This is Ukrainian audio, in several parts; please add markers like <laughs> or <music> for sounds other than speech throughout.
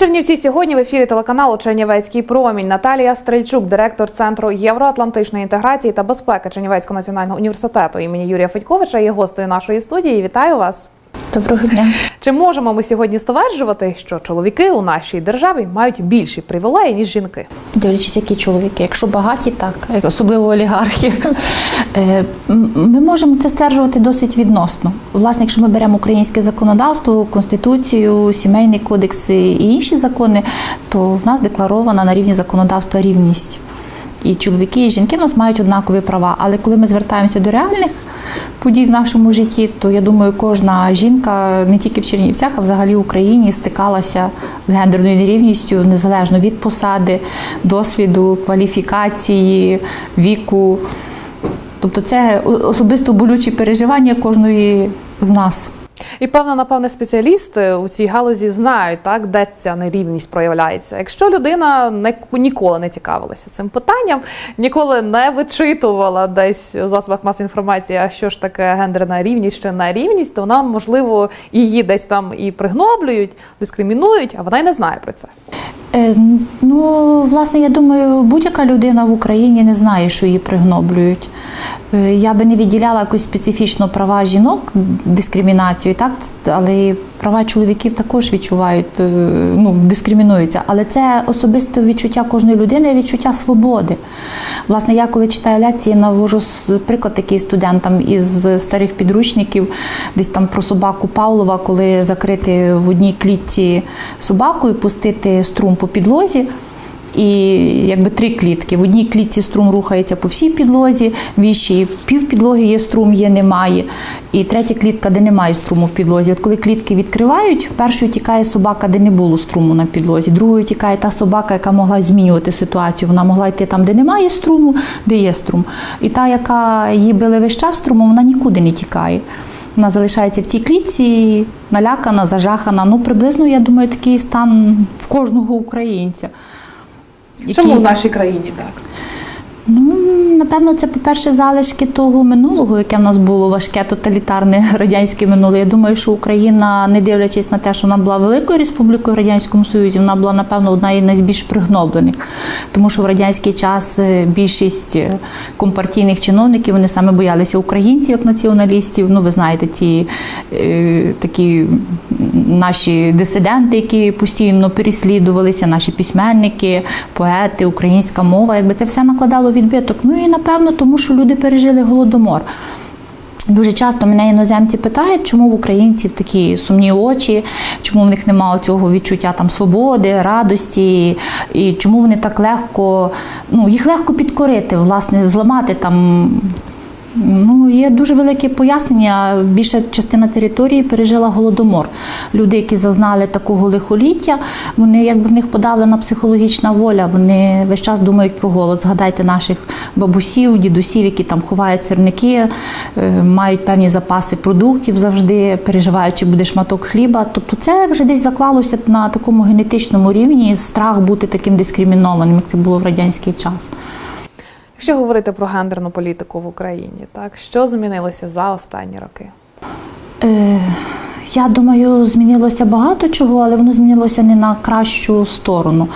Чернівці сьогодні в ефірі телеканалу Чернівецький промінь. Наталія Стрельчук, директор центру євроатлантичної інтеграції та безпеки Чернівецького національного університету імені Юрія Федьковича є гостею нашої студії. Вітаю вас. Доброго дня. Чи можемо ми сьогодні стверджувати, що чоловіки у нашій державі мають більші привілеї ніж жінки? Дивлячись, які чоловіки. Якщо багаті, так, особливо олігархи. Е, Ми можемо це стверджувати досить відносно. Власне, якщо ми беремо українське законодавство, конституцію, сімейний кодекс і інші закони, то в нас декларована на рівні законодавства рівність. І чоловіки, і жінки в нас мають однакові права. Але коли ми звертаємося до реальних подій в нашому житті, то я думаю, кожна жінка не тільки в Чернівцях, а взагалі в Україні стикалася з гендерною нерівністю незалежно від посади, досвіду, кваліфікації, віку. Тобто це особисто болючі переживання кожної з нас. І певно, напевне, спеціалісти у цій галузі знають, так, де ця нерівність проявляється. Якщо людина не, ніколи не цікавилася цим питанням, ніколи не вичитувала десь у засобах масової інформації, а що ж таке гендерна рівність чи нерівність, то вона, можливо, її десь там і пригноблюють, дискримінують, а вона й не знає про це. Е, Ну, власне, я думаю, будь-яка людина в Україні не знає, що її пригноблюють. Е, Я би не відділяла якось специфічно права жінок, дискримінацію, так, але права чоловіків також відчувають, е, ну, дискримінуються. Але це особисте відчуття кожної людини, відчуття свободи. Власне, я коли читаю лекції, навожу приклад такий студентам із старих підручників, десь там про собаку Павлова, коли закрити в одній клітці собаку і пустити струм по підлозі. І якби три клітки. В одній клітці струм рухається по всій підлозі, в іншій пів підлоги є струм, є, немає. І третя клітка, де немає струму в підлозі. От коли клітки відкривають, першою тікає собака, де не було струму на підлозі. Другою тікає та собака, яка могла змінювати ситуацію. Вона могла йти там, де немає струму, де є струм. І та, яка її били весь час струмом, вона нікуди не тікає. Вона залишається в цій клітці, налякана, зажахана. Ну, приблизно, я думаю, такий стан в кожного українця. Чому в нашій країні так? Ну, напевно, це, по-перше, залишки того минулого, яке в нас було важке, тоталітарне <laughs> радянське минуле. Я думаю, що Україна, не дивлячись на те, що вона була великою республікою в Радянському Союзі, вона була, напевно, одна із найбільш пригноблених. Тому що в радянський час е, більшість е, компартійних чиновників вони саме боялися українців як націоналістів. Ну, ви знаєте, ці е, такі наші дисиденти, які постійно переслідувалися, наші письменники, поети, українська мова, якби це все накладало відбиток. Ну і напевно, тому що люди пережили голодомор. Дуже часто мене іноземці питають, чому в українців такі сумні очі, чому в них немає цього відчуття там свободи, радості, і чому вони так легко, ну їх легко підкорити, власне, зламати там. Ну, є дуже велике пояснення. Більша частина території пережила голодомор. Люди, які зазнали такого лихоліття, вони якби в них подавлена психологічна воля. Вони весь час думають про голод. Згадайте наших бабусів, дідусів, які там ховають сирники, е, мають певні запаси продуктів завжди, переживають, чи буде шматок хліба. Тобто, це вже десь заклалося на такому генетичному рівні страх бути таким дискримінованим, як це було в радянський час. Якщо говорити про гендерну політику в Україні, так що змінилося за останні роки? Е, Я думаю, змінилося багато чого, але воно змінилося не на кращу сторону.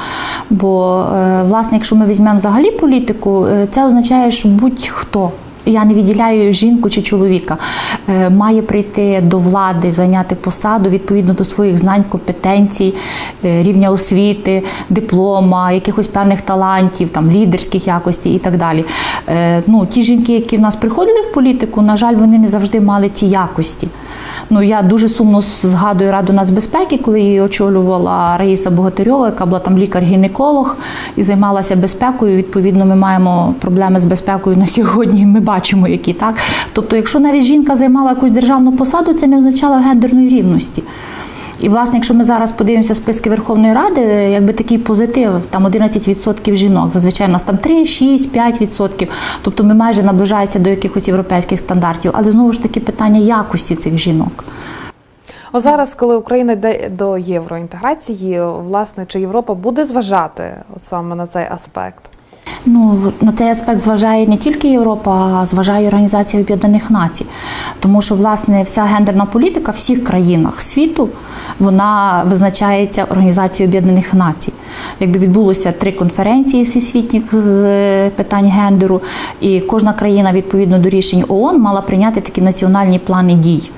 Бо, е, власне, якщо ми візьмемо взагалі політику, е, це означає, що будь-хто. Я не відділяю жінку чи чоловіка, має прийти до влади, зайняти посаду відповідно до своїх знань, компетенцій, рівня освіти, диплома, якихось певних талантів, там лідерських якостей і так далі. Ну, ті жінки, які в нас приходили в політику, на жаль, вони не завжди мали ці якості. Ну я дуже сумно згадую Раду нацбезпеки, коли її очолювала Раїса Богатирьова, яка була там лікар-гінеколог і займалася безпекою. Відповідно, ми маємо проблеми з безпекою на сьогодні. Ми бачимо, які так. Тобто, якщо навіть жінка займала якусь державну посаду, це не означало гендерної рівності. І, власне, якщо ми зараз подивимося списки Верховної Ради, якби такий позитив, там 11% жінок. Зазвичай у нас там 3, 6, 5%. Тобто ми майже наближаємося до якихось європейських стандартів. Але знову ж таки питання якості цих жінок. О зараз, коли Україна йде до євроінтеграції, власне, чи Європа буде зважати саме на цей аспект? Ну на цей аспект зважає не тільки Європа, а зважає Організація Об'єднаних Націй, тому що власне вся гендерна політика в всіх країнах світу вона визначається Організацією Об'єднаних Націй. Якби відбулося три конференції всесвітніх з питань гендеру, і кожна країна відповідно до рішень ООН мала прийняти такі національні плани дій.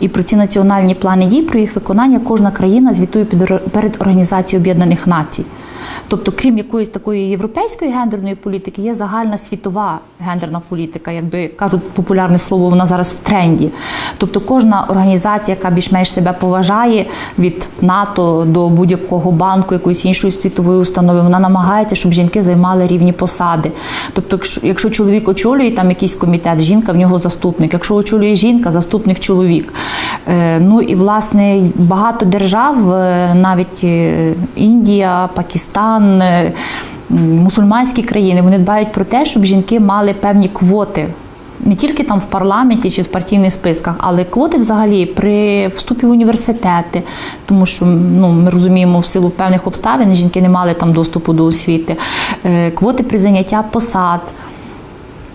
І про ці національні плани дій, про їх виконання кожна країна звітує перед Організацією Об'єднаних Націй. Тобто, крім якоїсь такої європейської гендерної політики, є загальна світова гендерна політика, якби кажуть популярне слово, вона зараз в тренді. Тобто, кожна організація, яка більш-менш себе поважає від НАТО до будь-якого банку, якоїсь іншої світової установи, вона намагається, щоб жінки займали рівні посади. Тобто, якщо чоловік очолює там якийсь комітет, жінка в нього заступник. Якщо очолює жінка, заступник чоловік. Е, ну і власне багато держав, е, навіть е, Індія, Пакистан, мусульманські країни, вони дбають про те, щоб жінки мали певні квоти. Не тільки там в парламенті чи в партійних списках, але квоти взагалі при вступі в університети, тому що ну ми розуміємо, в силу певних обставин жінки не мали там доступу до освіти, квоти при заняття посад.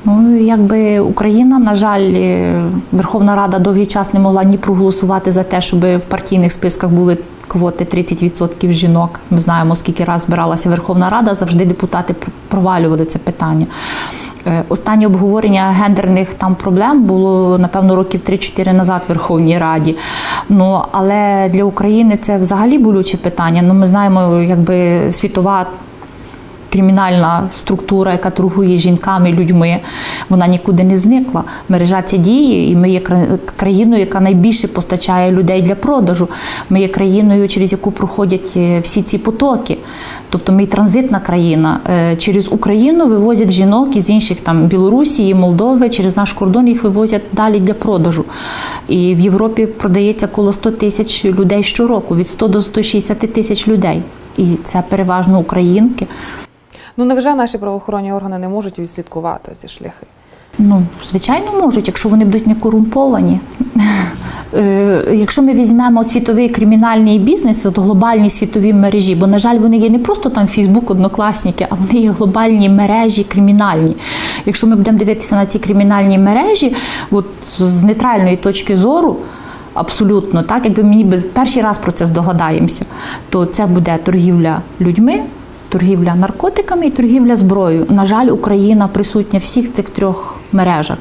Ну, якби Україна, на жаль, е, Верховна Рада довгий час не могла ні проголосувати за те, щоб в партійних списках були квоти 30% жінок. Ми знаємо, скільки раз збиралася Верховна Рада, завжди депутати провалювали це питання. Е, останнє обговорення гендерних там проблем було напевно років 3-4 назад в Верховній Раді. Ну але для України це взагалі болюче питання. Ну ми знаємо, якби світова кримінальна структура, яка торгує жінками, людьми, вона нікуди не зникла. Мережа ця діє, і ми є країною, яка найбільше постачає людей для продажу. Ми є країною, через яку проходять е, всі ці потоки. Тобто ми транзитна країна. Е, через Україну вивозять жінок із інших там Білорусі, Молдови, через наш кордон їх вивозять далі для продажу. І в Європі продається коло 100 тисяч людей щороку, від 100 до 160 тисяч людей. І це переважно українки. Ну невже наші правоохоронні органи не можуть відслідкувати ці шляхи? Ну, звичайно, можуть, якщо вони будуть не корумповані. <laughs> Е, якщо ми візьмемо світовий кримінальний бізнес, от глобальні світові мережі, бо, на жаль, вони є не просто там Фейсбук, однокласники, а вони є глобальні мережі кримінальні. Якщо ми будемо дивитися на ці кримінальні мережі, от з нейтральної точки зору. Абсолютно, так якби мені перший раз про це здогадаємося, то це буде торгівля людьми, торгівля наркотиками і торгівля зброєю. На жаль, Україна присутня в всіх цих трьох мережах.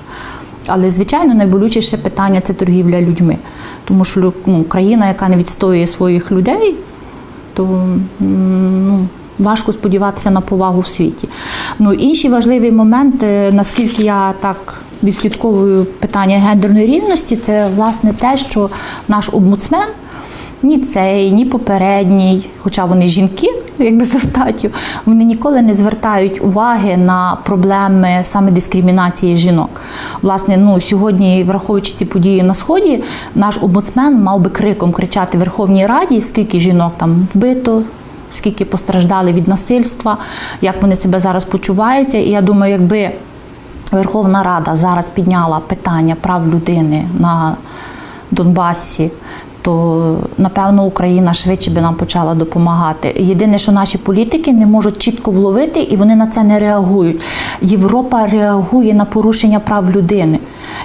Але, звичайно, найболючіше питання це торгівля людьми. Тому що ну, країна, яка не відстоює своїх людей, то ну, важко сподіватися на повагу в світі. Ну, Інший важливий момент, е, наскільки я так відслідковую питання гендерної рівності, це власне те, що наш омбудсмен – ні цей, ні попередній, хоча вони жінки, якби за статтю, вони ніколи не звертають уваги на проблеми саме дискримінації жінок. Власне, ну сьогодні, враховуючи ці події на сході, наш омбудсмен мав би криком кричати Верховній Раді, скільки жінок там вбито. Скільки постраждали від насильства, як вони себе зараз почуваються. І я думаю, якби Верховна Рада зараз підняла питання прав людини на Донбасі, то напевно Україна швидше би нам почала допомагати. Єдине, що наші політики не можуть чітко вловити і вони на це не реагують. Європа реагує на порушення прав людини.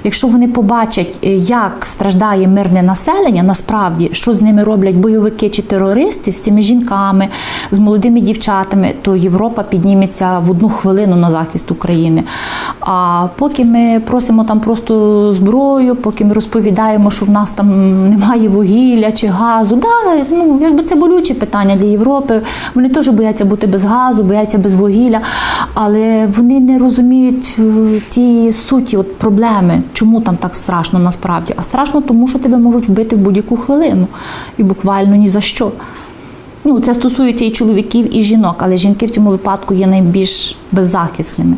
Якщо вони побачать, е, як страждає мирне населення, насправді що з ними роблять бойовики чи терористи з цими жінками, з молодими дівчатами, то Європа підніметься в одну хвилину на захист України. А поки ми просимо там просто зброю, поки ми розповідаємо, що в нас там немає вугілля чи газу, да, ну якби це болюче питання для Європи. Вони теж бояться бути без газу, бояться без вугілля, але вони не розуміють е, ті суті, от проблеми чому там так страшно насправді? А страшно, тому що тебе можуть вбити в будь-яку хвилину і буквально ні за що. Ну, Це стосується і чоловіків, і жінок, але жінки в цьому випадку є найбільш беззахисними.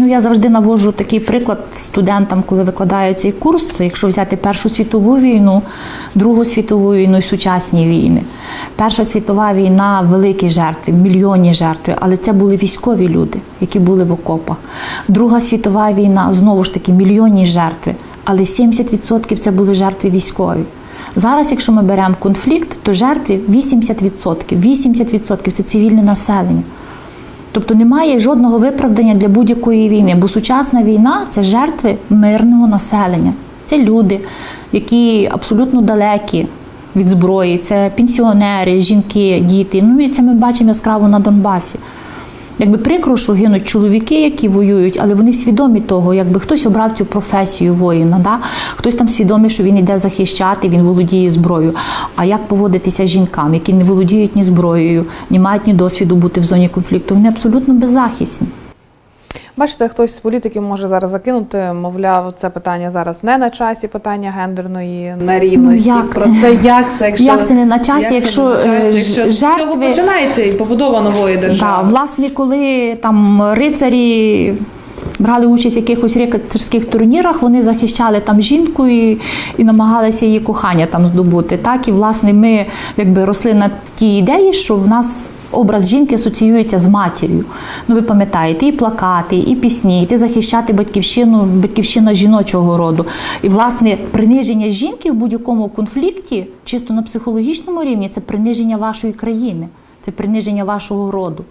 Ну, Я завжди наводжу такий приклад студентам, коли викладаю цей курс. Якщо взяти Першу світову війну, Другу світову війну і сучасні війни. Перша світова війна великі жертви, мільйонні жертви, але це були військові люди, які були в окопах. Друга світова війна знову ж таки мільйонні жертви, але 70% це були жертви військові. Зараз, якщо ми беремо конфлікт, то жертви 80%. 80% це цивільне населення. Тобто немає жодного виправдання для будь-якої війни, бо сучасна війна це жертви мирного населення. Це люди, які абсолютно далекі від зброї, це пенсіонери, жінки, діти. Ну і це ми бачимо яскраво на Донбасі. Якби прикро, що гинуть чоловіки, які воюють, але вони свідомі того, якби хтось обрав цю професію воїна, да? хтось там свідомий, що він йде захищати, він володіє зброєю. А як поводитися жінкам, які не володіють ні зброєю, ні мають ні досвіду бути в зоні конфлікту, вони абсолютно беззахисні. Бачите, хтось з політиків може зараз закинути, мовляв, це питання зараз не на часі, питання гендерної нерівності. Ну, як Про це? як це, якщо Як це не на часі, якщо, на часі, е, якщо жертви- цього починається і побудова нової держави? власне, коли там рицарі брали участь в якихось рицарських турнірах, вони захищали там жінку і, і намагалися її кохання там здобути. Так, і власне ми якби росли на тій ідеї, що в нас. Образ жінки асоціюється з матір'ю. Ну, ви пам'ятаєте, і плакати, і пісні, і захищати батьківщину, батьківщина жіночого роду. І, власне, приниження жінки в будь-якому конфлікті, чисто на психологічному рівні, це приниження вашої країни, це приниження вашого роду.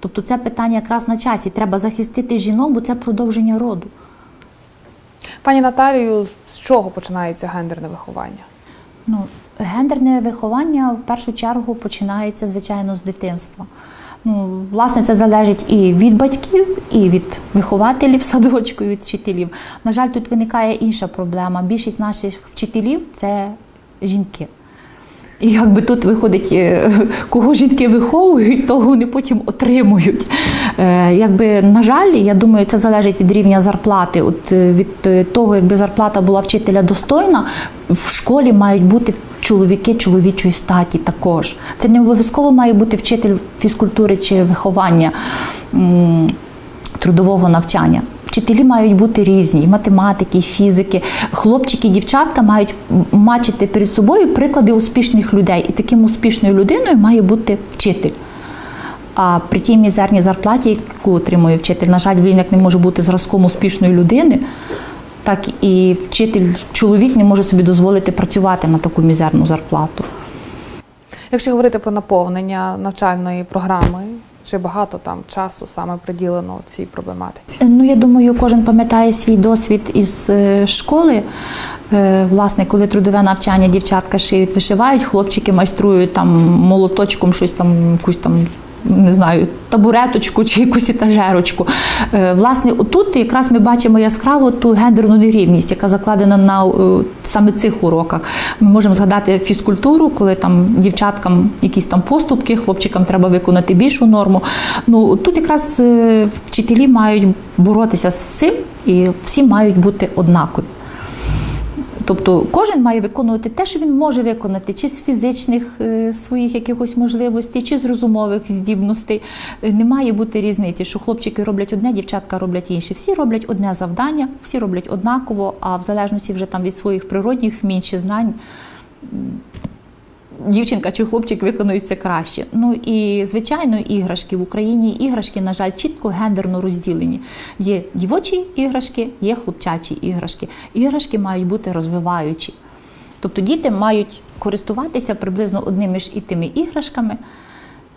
Тобто це питання якраз на часі. Треба захистити жінок, бо це продовження роду. Пані Наталію, з чого починається гендерне виховання? Ну, гендерне виховання в першу чергу починається, звичайно, з дитинства. Ну, власне, це залежить і від батьків, і від вихователів садочку, і від вчителів. На жаль, тут виникає інша проблема. Більшість наших вчителів це жінки. І якби тут виходить, е, <laughs> кого жінки виховують, того вони потім отримують. Е, Якби, на жаль, я думаю, це залежить від рівня зарплати. От е, від того, якби зарплата була вчителя достойна, в школі мають бути чоловіки чоловічої статі також. Це не обов'язково має бути вчитель фізкультури чи виховання трудового навчання. Вчителі мають бути різні, і математики, і фізики. Хлопчики, дівчатка мають бачити перед собою приклади успішних людей. І таким успішною людиною має бути вчитель. А при тій мізерній зарплаті, яку отримує вчитель, на жаль, він як не може бути зразком успішної людини, так і вчитель, чоловік не може собі дозволити працювати на таку мізерну зарплату. Якщо говорити про наповнення навчальної програми, чи багато там часу саме приділено цій проблематиці? Ну, я думаю, кожен пам'ятає свій досвід із е, школи. Е, Власне, коли трудове навчання дівчатка шиють, вишивають, хлопчики майструють там молоточком щось там, якусь там. Не знаю, табуреточку чи якусь етажерочку. Е, Власне, отут якраз ми бачимо яскраво ту гендерну нерівність, яка закладена на е, саме цих уроках. Ми можемо згадати фізкультуру, коли там дівчаткам якісь там поступки, хлопчикам треба виконати більшу норму. Ну тут якраз е, вчителі мають боротися з цим, і всі мають бути однакові. Тобто кожен має виконувати те, що він може виконати, чи з фізичних е, своїх якихось можливостей, чи з розумових здібностей. Е, Не має бути різниці, що хлопчики роблять одне, дівчатка роблять інше. Всі роблять одне завдання, всі роблять однаково, а в залежності вже там від своїх природних вмінь чи знань. Дівчинка чи хлопчик виконують це краще. Ну і звичайно, іграшки в Україні іграшки, на жаль, чітко гендерно розділені. Є дівочі іграшки, є хлопчачі іграшки. Іграшки мають бути розвиваючі. Тобто діти мають користуватися приблизно одними ж і тими іграшками.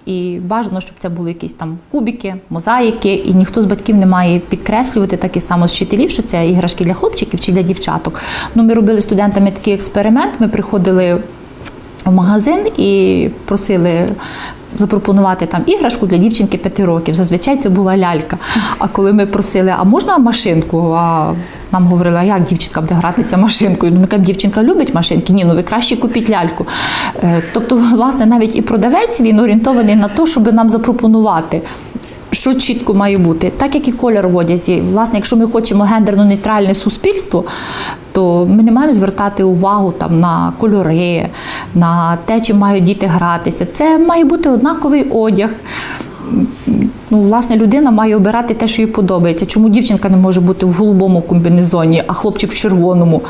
І бажано, щоб це були якісь там кубики, мозаїки, і ніхто з батьків не має підкреслювати так і само з вчителів, що це іграшки для хлопчиків чи для дівчаток. Ну, ми робили студентами такий експеримент. Ми приходили в магазин і просили запропонувати там іграшку для дівчинки 5 років. Зазвичай це була лялька. А коли ми просили, а можна машинку? А нам говорили, а як дівчинка буде гратися машинкою? Ну, ми кажемо, дівчинка любить машинки. Ні, ну ви краще купіть ляльку. Е, Тобто, власне, навіть і продавець він орієнтований на те, щоб нам запропонувати. Що чітко має бути, так як і колір в одязі. Власне, якщо ми хочемо гендерно-нейтральне суспільство, то ми не маємо звертати увагу там на кольори, на те, чим мають діти гратися. Це має бути однаковий одяг. Ну, власне, людина має обирати те, що їй подобається. Чому дівчинка не може бути в голубому комбінезоні, а хлопчик в червоному?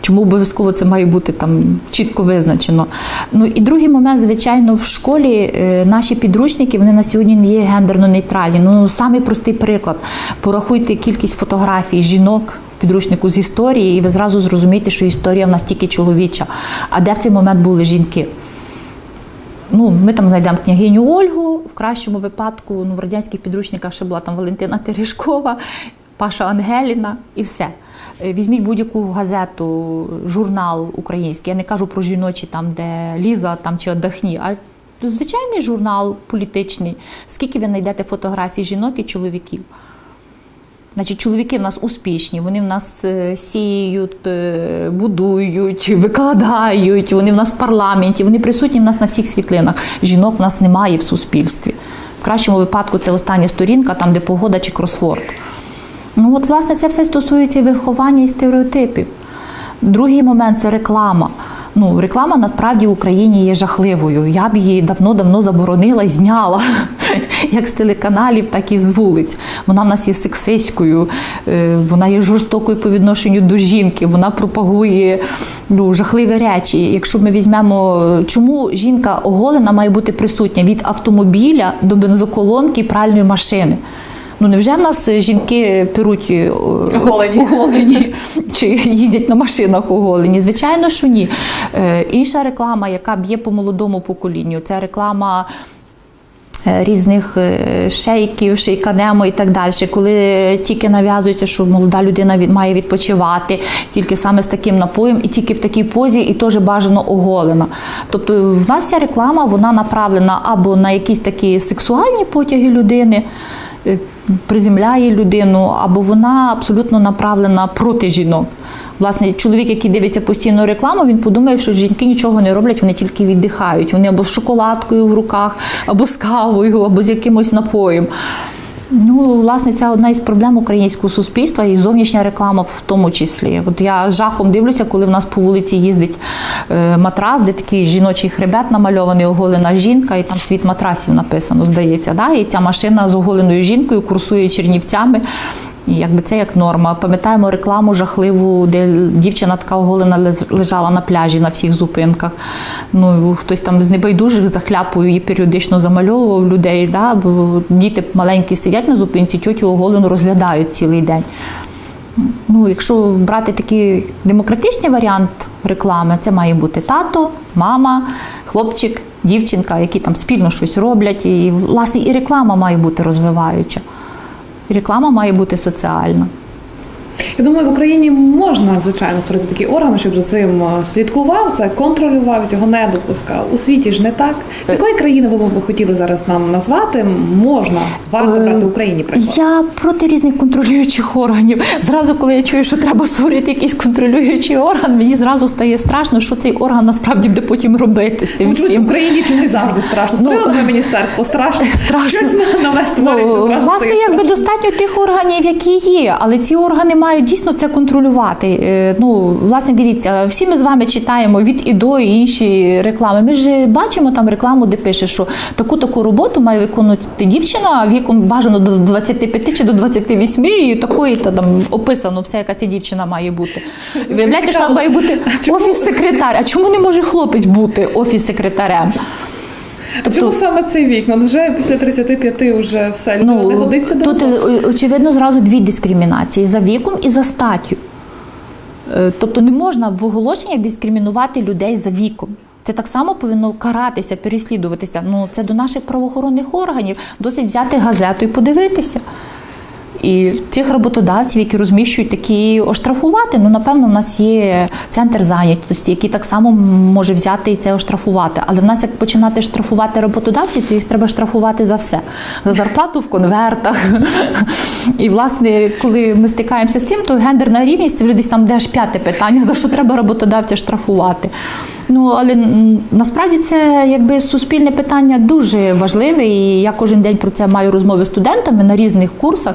Чому обов'язково це має бути там чітко визначено? Ну і другий момент, звичайно, в школі е, наші підручники вони на сьогодні не є гендерно нейтральні. Ну, самий простий приклад. Порахуйте кількість фотографій жінок. Підручнику з історії, і ви зразу зрозумієте, що історія в нас тільки чоловіча. А де в цей момент були жінки? Ну, ми там знайдемо княгиню Ольгу, в кращому випадку ну, в радянських підручниках ще була там Валентина Терешкова, Паша Ангеліна і все. Е, Візьміть будь-яку газету, журнал український. Я не кажу про жіночі, там, де Ліза там, чи Отдохні, а звичайний журнал політичний. Скільки ви знайдете фотографій жінок і чоловіків? Значить, чоловіки в нас успішні, вони в нас е, сіють, е, будують, викладають, вони в нас в парламенті, вони присутні в нас на всіх світлинах. Жінок в нас немає в суспільстві. В кращому випадку це остання сторінка, там, де погода чи кросворд. Ну, от, власне, це все стосується виховання і стереотипів. Другий момент це реклама. Ну, реклама насправді в Україні є жахливою. Я б її давно-давно заборонила і зняла, <laughs> як з телеканалів, так і з вулиць. Вона в нас є сексистською, е, вона є жорстокою по відношенню до жінки, вона пропагує ну, жахливі речі. Якщо ми візьмемо, чому жінка оголена має бути присутня від автомобіля до бензоколонки пральної машини. Ну невже в нас жінки перуть е, Оголені. оголені <laughs> чи їздять на машинах оголені? Звичайно, що ні. Е, інша реклама, яка б'є по молодому поколінню, це реклама. е, Різних е, шейків, шейканемо і так далі, коли тільки нав'язується, що молода людина має відпочивати тільки саме з таким напоєм, і тільки в такій позі, і теж бажано оголена. Тобто, в нас ця реклама вона направлена або на якісь такі сексуальні потяги людини, е, приземляє людину, або вона абсолютно направлена проти жінок. Власне, чоловік, який дивиться постійно рекламу, він подумає, що жінки нічого не роблять, вони тільки віддихають. Вони або з шоколадкою в руках, або з кавою, або з якимось напоєм. Ну, власне, це одна із проблем українського суспільства і зовнішня реклама в тому числі. От я з жахом дивлюся, коли в нас по вулиці їздить е, матрас, де такий жіночий хребет намальований, оголена жінка, і там світ матрасів написано, здається. Да? І ця машина з оголеною жінкою курсує чернівцями. І якби це як норма. Пам'ятаємо рекламу жахливу, де дівчина така оголена лежала на пляжі на всіх зупинках. Ну хтось там з небайдужих захляпою її періодично замальовував людей. Да? Бо діти маленькі сидять на зупинці, тьотю оголену розглядають цілий день. Ну, якщо брати такий демократичний варіант реклами, це має бути тато, мама, хлопчик, дівчинка, які там спільно щось роблять. І власне і реклама має бути розвиваюча. Реклама має бути соціальна. Я думаю, в Україні можна звичайно створити такі органи, щоб за цим е, слідкував, це контролював, цього не допускав. У світі ж не так. З якої країни ви б хотіли зараз нам назвати? Можна варто Е, брати в Україні приклад. Я проти різних контролюючих органів. Зразу, коли я чую, що треба створити якийсь контролюючий орган, мені зразу стає страшно, що цей орган насправді буде потім робити з тим чомусь в всім. Україні чомусь завжди страшно. Ну, Створили міністерство, страшно. <laughs> страшно. Щось нове створюється. Ну, власне, якби достатньо тих органів, які є, але ці органи мають дійсно це контролювати. Е, Ну, власне, дивіться, всі ми з вами читаємо від і до і інші реклами. Ми ж бачимо там рекламу, де пише, що таку таку роботу має виконувати дівчина віком бажано до 25 чи до 28, і такої то там описано все, яка ця дівчина має бути. Виявляється, що там має бути офіс-секретар. А чому не може хлопець бути офіс-секретарем? А Чому саме цей вік? Ну вже після 35 вже все людина не годиться до тут е, очевидно зразу дві дискримінації за віком і за статтю. Е, Тобто не можна в оголошеннях дискримінувати людей за віком. Це так само повинно каратися, переслідуватися. Ну це до наших правоохоронних органів. Досить взяти газету і подивитися. І цих роботодавців, які розміщують такі оштрафувати, ну напевно, в нас є центр зайнятості, який так само може взяти і це оштрафувати. Але в нас як починати штрафувати роботодавців, то їх треба штрафувати за все. За зарплату в конвертах. <laughs> І власне, коли ми стикаємося з тим, то гендерна рівність це вже десь там де аж п'яте питання, за що треба роботодавця штрафувати. Ну але насправді це якби суспільне питання дуже важливе, і я кожен день про це маю розмови з студентами на різних курсах.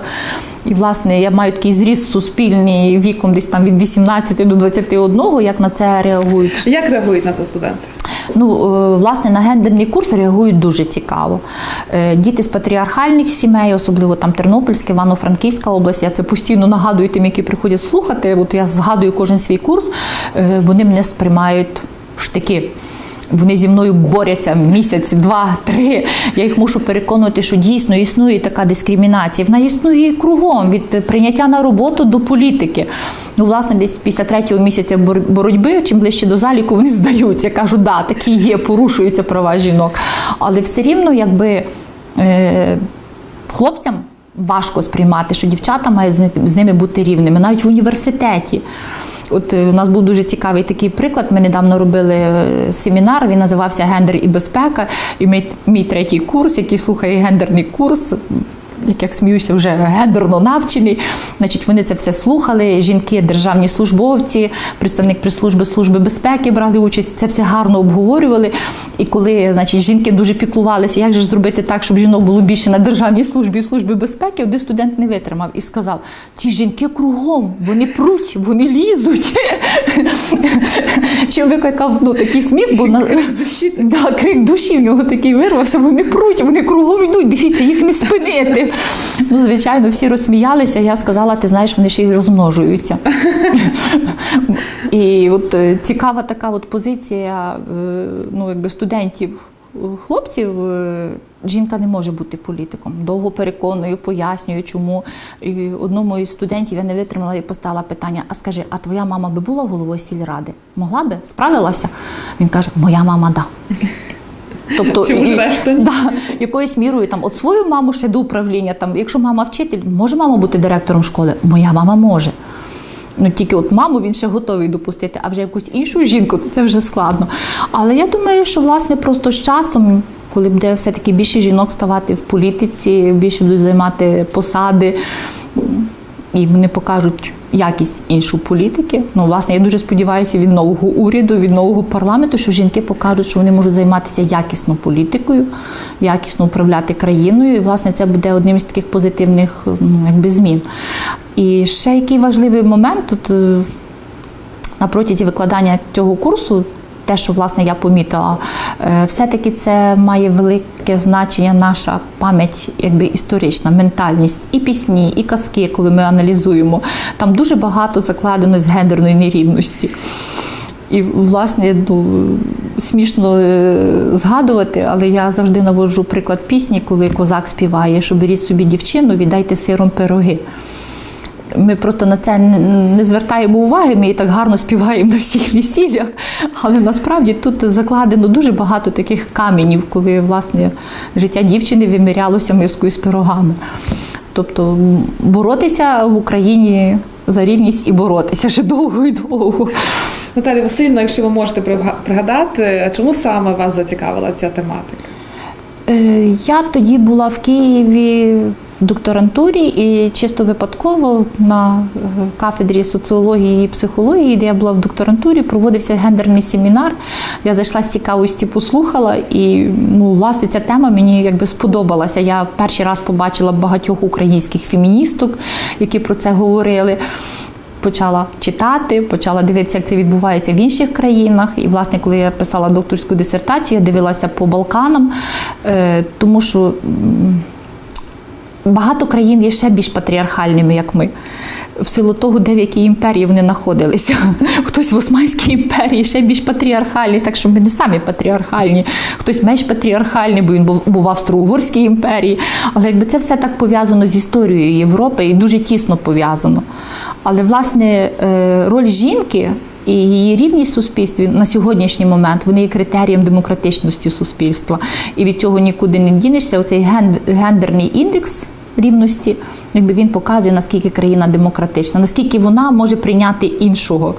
І власне я маю такий зріст суспільний віком десь там від 18 до 21, як на це реагують Як реагують на це студенти? Ну, е, власне, на гендерний курс реагують дуже цікаво. Е, Діти з патріархальних сімей, особливо там Тернопільська, Івано-Франківська область, я це постійно нагадую тим, які приходять слухати. От я згадую кожен свій курс, е, вони мене сприймають в штики. Вони зі мною борються місяць, два, три. Я їх мушу переконувати, що дійсно існує така дискримінація. Вона існує і кругом від прийняття на роботу до політики. Ну, власне, десь після третього місяця боротьби, чим ближче до заліку, вони здаються. Я кажу, да, такі є, порушуються права жінок. Але все рівно, якби. Е- хлопцям важко сприймати, що дівчата мають з ними бути рівними, навіть в університеті. От е, у нас був дуже цікавий такий приклад. Ми недавно робили е, семінар, він називався Гендер і безпека. І мій, мій третій курс, який слухає гендерний курс. Як я сміюся, вже гендерно навчений. Значить, вони це все слухали. Жінки, державні службовці, представник прес-служби служби безпеки брали участь. Це все гарно обговорювали. І коли значить, жінки дуже піклувалися, як же ж зробити так, щоб жінок було більше на державній службі і службі безпеки, один студент не витримав і сказав: ці жінки кругом, вони пруть, вони лізуть. Чим викликав ну, такий сміх, бо на да, крик душі в нього такий вирвався. Вони пруть, вони кругом йдуть. Дивіться, їх не спинити. Ну, звичайно, всі розсміялися. Я сказала, ти знаєш, вони ще й розмножуються. <laughs> І от е, цікава така от позиція е, ну, якби студентів. е, Хлопців жінка не може бути політиком. Довго переконую, пояснюю, чому. І одному із студентів я не витримала і поставила питання: а скажи, а твоя мама би була головою сільради? Могла би? Справилася? Він каже: Моя мама да. Тобто Чому і- решта <laughs> да, якоюсь мірою там от свою маму ще до управління. Там, якщо мама вчитель, може мама бути директором школи? Моя мама може. Ну тільки от маму він ще готовий допустити, а вже якусь іншу жінку, то це вже складно. Але я думаю, що власне просто з часом, коли буде все-таки більше жінок ставати в політиці, більше будуть займати посади, і вони покажуть якість іншу політики. Ну, власне, я дуже сподіваюся від нового уряду, від нового парламенту, що жінки покажуть, що вони можуть займатися якісно політикою, якісно управляти країною. І, власне, це буде одним із таких позитивних ну, якби, змін. І ще який важливий момент тут е, на протязі викладання цього курсу. Те, що власне я помітила, е, все-таки це має велике значення наша пам'ять, якби історична, ментальність, і пісні, і казки, коли ми аналізуємо. Там дуже багато закладено з гендерної нерівності. І, власне, ну, смішно е, згадувати, але я завжди наводжу приклад пісні, коли козак співає, що беріть собі дівчину, віддайте сиром пироги. Ми просто на це не- звертаємо уваги, ми і так гарно співаємо на всіх весіллях. Але насправді тут закладено дуже багато таких каменів, коли власне життя дівчини вимірялося мискою з пирогами. Тобто боротися в Україні за рівність і боротися ще довго і довго. Наталі Васильівна, якщо ви можете пригадати, чому саме вас зацікавила ця тематика? Е, Я тоді була в Києві в докторантурі і чисто випадково на е, кафедрі соціології і психології, де я була в докторантурі, проводився гендерний семінар. Я зайшла з цікавості, послухала, і ну, власне ця тема мені якби сподобалася. Я перший раз побачила багатьох українських феміністок, які про це говорили. Почала читати, почала дивитися, як це відбувається в інших країнах. І, власне, коли я писала докторську дисертацію, я дивилася по Балканам, е, тому що багато країн є ще більш патріархальними, як ми. В силу того, де в якій імперії вони знаходилися. <laughs> Хтось в Османській імперії ще більш патріархальний, так що ми не самі патріархальні, хтось менш патріархальний, бо він був, в Австро-Угорській імперії. Але якби це все так пов'язано з історією Європи і дуже тісно пов'язано. Але власне е, роль жінки і її рівність суспільстві на сьогоднішній момент вони є критерієм демократичності суспільства. І від цього нікуди не дінешся. Оцей ген- гендерний індекс рівності, якби він показує, наскільки країна демократична, наскільки вона може прийняти іншого,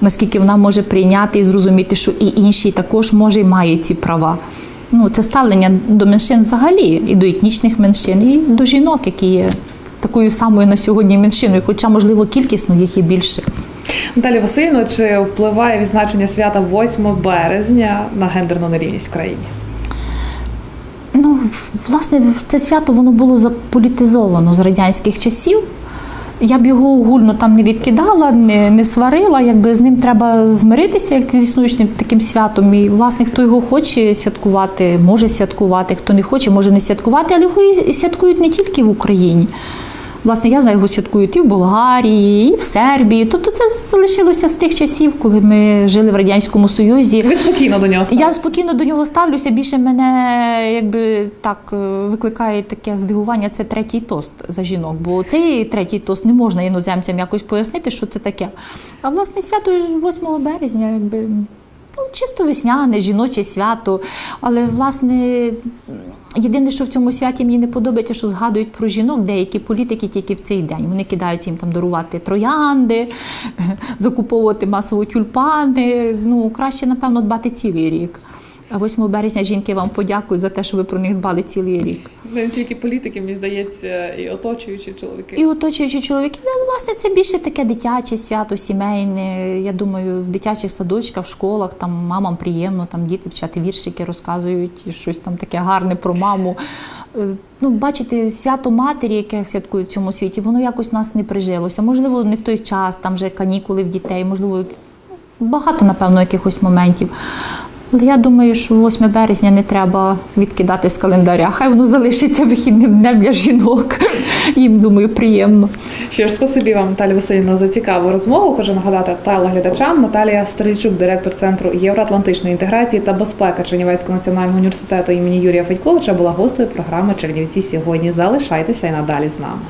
наскільки вона може прийняти і зрозуміти, що і інший також може і має ці права. Ну, це ставлення до меншин взагалі, і до етнічних меншин, і до жінок, які є такою самою на сьогодні меншиною, хоча, можливо, кількісно їх і більше. Наталі Васильівна, чи впливає відзначення свята 8 березня на гендерну нерівність в країні? Ну, власне, це свято воно було заполітизовано з радянських часів. Я б його огульно там не відкидала, не, не сварила. Якби з ним треба змиритися, як з існуючим таким святом. І власне, хто його хоче святкувати, може святкувати, хто не хоче, може не святкувати, але його і святкують не тільки в Україні. Власне, я знаю, його святкують і в Болгарії, і в Сербії. Тобто це залишилося з тих часів, коли ми жили в Радянському Союзі. Ви спокійно до нього Я спокійно до нього ставлюся. Більше мене якби так е, викликає таке здивування. Це третій тост за жінок. Бо цей третій тост не можна іноземцям якось пояснити, що це таке. А власне свято 8 березня, якби. Ну, чисто весняне, жіноче свято. Але власне єдине, що в цьому святі мені не подобається, що згадують про жінок деякі політики тільки в цей день. Вони кидають їм там дарувати троянди, <laughs> закуповувати масово тюльпани. Ну краще, напевно, дбати цілий рік. А 8 березня жінки вам подякують за те, що ви про них дбали цілий рік. Не тільки політики, мені здається, і оточуючі чоловіки. І оточуючі чоловіки, ну, власне, це більше таке дитяче свято, сімейне. Я думаю, в дитячих садочках, в школах там мамам приємно, там діти вчати віршики, розказують щось там таке гарне про маму. Е, Ну, бачите, свято матері, яке святкують в цьому світі, воно якось в нас не прижилося. Можливо, не в той час, там вже канікули в дітей, можливо, багато, напевно, якихось моментів. Але я думаю, що 8 березня не треба відкидати з календаря. Хай воно залишиться вихідним днем для жінок. Їм, думаю, приємно. Що ж, спасибі вам, Наталі Васильівна, за цікаву розмову. Хочу нагадати телеглядачам. Наталія Стрельчук, директор Центру євроатлантичної інтеграції та безпеки Чернівецького національного університету імені Юрія Федьковича, була гостею програми Чернівці сьогодні. Залишайтеся і надалі з нами.